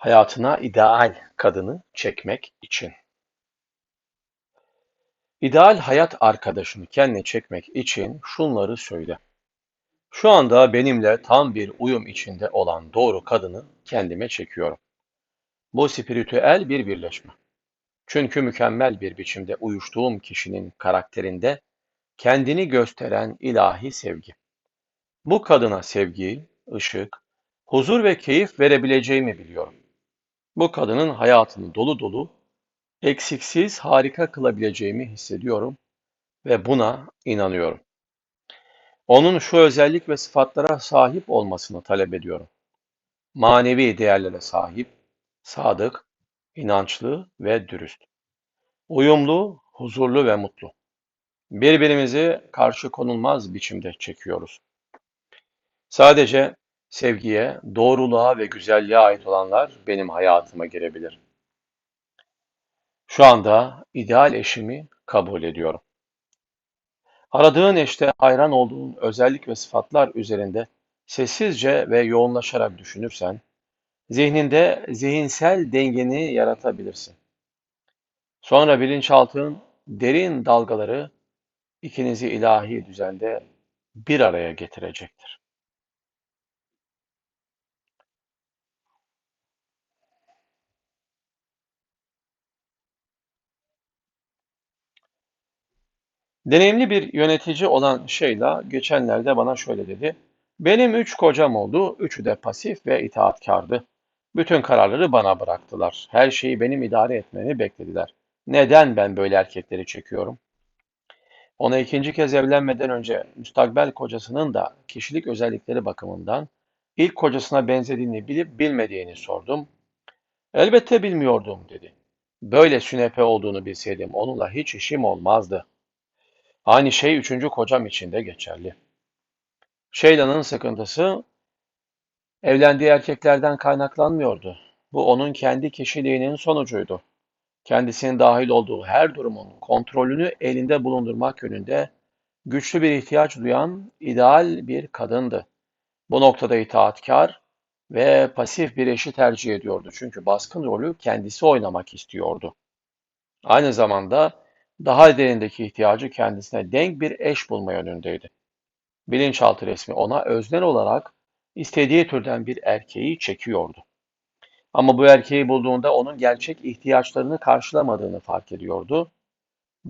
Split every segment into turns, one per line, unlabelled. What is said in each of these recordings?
Hayatına ideal kadını çekmek için. İdeal hayat arkadaşını kendine çekmek için şunları söyle. Şu anda benimle tam bir uyum içinde olan doğru kadını kendime çekiyorum. Bu spiritüel bir birleşme. Çünkü mükemmel bir biçimde uyuştuğum kişinin karakterinde kendini gösteren ilahi sevgi. Bu kadına sevgi, ışık, huzur ve keyif verebileceğimi biliyorum. Bu kadının hayatını dolu dolu, eksiksiz harika kılabileceğimi hissediyorum ve buna inanıyorum. Onun şu özellik ve sıfatlara sahip olmasını talep ediyorum. Manevi değerlere sahip, sadık, inançlı ve dürüst. Uyumlu, huzurlu ve mutlu. Birbirimizi karşı konulmaz biçimde çekiyoruz. Sadece sevgiye, doğruluğa ve güzelliğe ait olanlar benim hayatıma girebilir. Şu anda ideal eşimi kabul ediyorum. Aradığın eşte hayran olduğun özellik ve sıfatlar üzerinde sessizce ve yoğunlaşarak düşünürsen, zihninde zihinsel dengeni yaratabilirsin. Sonra bilinçaltın derin dalgaları ikinizi ilahi düzende bir araya getirecektir. Deneyimli bir yönetici olan Sheila geçenlerde bana şöyle dedi. Benim üç kocam oldu, üçü de pasif ve itaatkardı. Bütün kararları bana bıraktılar. Her şeyi benim idare etmemi beklediler. Neden ben böyle erkekleri çekiyorum? Ona ikinci kez evlenmeden önce müstakbel kocasının da kişilik özellikleri bakımından ilk kocasına benzediğini bilip bilmediğini sordum. Elbette bilmiyordum dedi. Böyle sünepe olduğunu bilseydim onunla hiç işim olmazdı. Aynı şey üçüncü kocam için de geçerli. Sheila'nın sıkıntısı evlendiği erkeklerden kaynaklanmıyordu. Bu onun kendi kişiliğinin sonucuydu. Kendisinin dahil olduğu her durumun kontrolünü elinde bulundurmak yönünde güçlü bir ihtiyaç duyan ideal bir kadındı. Bu noktada itaatkar ve pasif bir eşi tercih ediyordu. Çünkü baskın rolü kendisi oynamak istiyordu. Aynı zamanda daha derindeki ihtiyacı kendisine denk bir eş bulma yönündeydi. Bilinçaltı resmi ona öznel olarak istediği türden bir erkeği çekiyordu. Ama bu erkeği bulduğunda onun gerçek ihtiyaçlarını karşılamadığını fark ediyordu.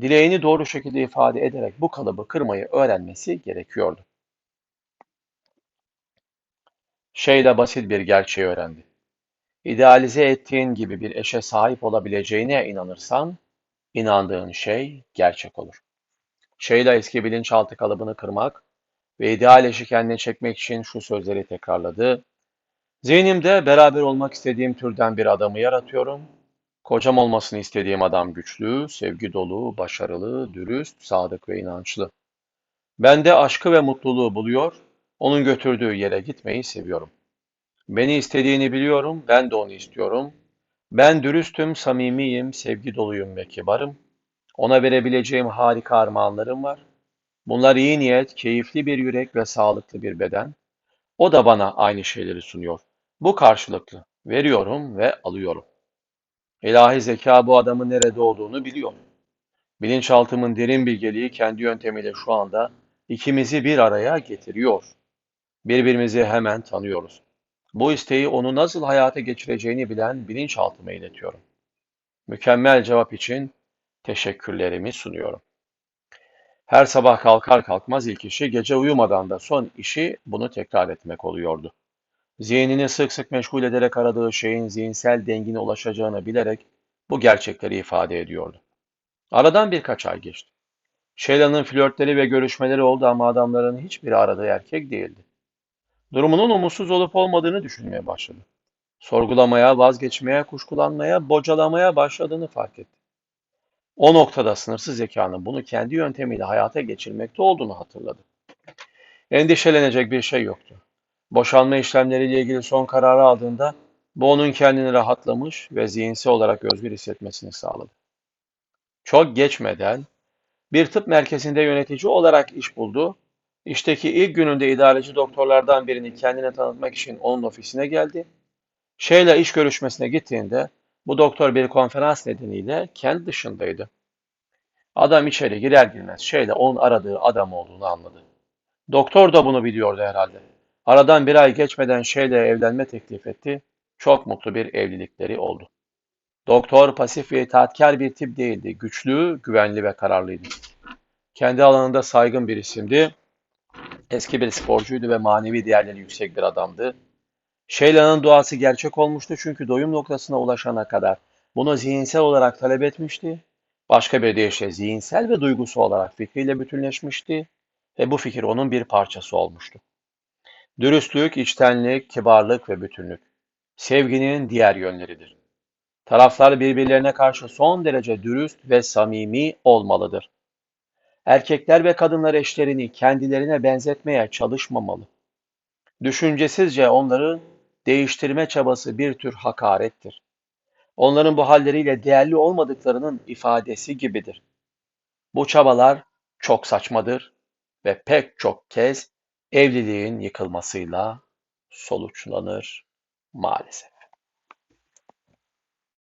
Dileğini doğru şekilde ifade ederek bu kalıbı kırmayı öğrenmesi gerekiyordu. Şeyle basit bir gerçeği öğrendi. İdealize ettiğin gibi bir eşe sahip olabileceğine inanırsan, inandığın şey gerçek olur. Şeyla eski bilinçaltı kalıbını kırmak ve ideal eşi kendine çekmek için şu sözleri tekrarladı. Zihnimde beraber olmak istediğim türden bir adamı yaratıyorum. Kocam olmasını istediğim adam güçlü, sevgi dolu, başarılı, dürüst, sadık ve inançlı. Ben de aşkı ve mutluluğu buluyor, onun götürdüğü yere gitmeyi seviyorum. Beni istediğini biliyorum, ben de onu istiyorum. Ben dürüstüm, samimiyim, sevgi doluyum ve kibarım. Ona verebileceğim harika armağanlarım var. Bunlar iyi niyet, keyifli bir yürek ve sağlıklı bir beden. O da bana aynı şeyleri sunuyor. Bu karşılıklı. Veriyorum ve alıyorum. İlahi zeka bu adamın nerede olduğunu biliyor. Bilinçaltımın derin bilgeliği kendi yöntemiyle şu anda ikimizi bir araya getiriyor. Birbirimizi hemen tanıyoruz. Bu isteği onu nasıl hayata geçireceğini bilen bilinçaltıma iletiyorum. Mükemmel cevap için teşekkürlerimi sunuyorum. Her sabah kalkar kalkmaz ilk işi, gece uyumadan da son işi bunu tekrar etmek oluyordu. Zihnini sık sık meşgul ederek aradığı şeyin zihinsel dengine ulaşacağını bilerek bu gerçekleri ifade ediyordu. Aradan birkaç ay geçti. Sheila'nın flörtleri ve görüşmeleri oldu ama adamların hiçbiri aradığı erkek değildi. Durumunun umutsuz olup olmadığını düşünmeye başladı. Sorgulamaya, vazgeçmeye, kuşkulanmaya, bocalamaya başladığını fark etti. O noktada sınırsız zekanın bunu kendi yöntemiyle hayata geçirmekte olduğunu hatırladı. Endişelenecek bir şey yoktu. Boşanma işlemleriyle ilgili son kararı aldığında bu onun kendini rahatlamış ve zihinsel olarak özgür hissetmesini sağladı. Çok geçmeden bir tıp merkezinde yönetici olarak iş buldu. İşteki ilk gününde idareci doktorlardan birini kendine tanıtmak için onun ofisine geldi. Şeyla iş görüşmesine gittiğinde bu doktor bir konferans nedeniyle kent dışındaydı. Adam içeri girer girmez Şeyla onun aradığı adam olduğunu anladı. Doktor da bunu biliyordu herhalde. Aradan bir ay geçmeden Şeyla'ya evlenme teklif etti. Çok mutlu bir evlilikleri oldu. Doktor pasif ve itaatkar bir tip değildi. Güçlü, güvenli ve kararlıydı. Kendi alanında saygın bir isimdi. Eski bir sporcuydu ve manevi değerleri yüksek bir adamdı. Şeyla'nın duası gerçek olmuştu çünkü doyum noktasına ulaşana kadar bunu zihinsel olarak talep etmişti. Başka bir deyişle zihinsel ve duygusu olarak fikriyle bütünleşmişti ve bu fikir onun bir parçası olmuştu. Dürüstlük, içtenlik, kibarlık ve bütünlük sevginin diğer yönleridir. Taraflar birbirlerine karşı son derece dürüst ve samimi olmalıdır. Erkekler ve kadınlar eşlerini kendilerine benzetmeye çalışmamalı. Düşüncesizce onları değiştirme çabası bir tür hakarettir. Onların bu halleriyle değerli olmadıklarının ifadesi gibidir. Bu çabalar çok saçmadır ve pek çok kez evliliğin yıkılmasıyla sonuçlanır maalesef.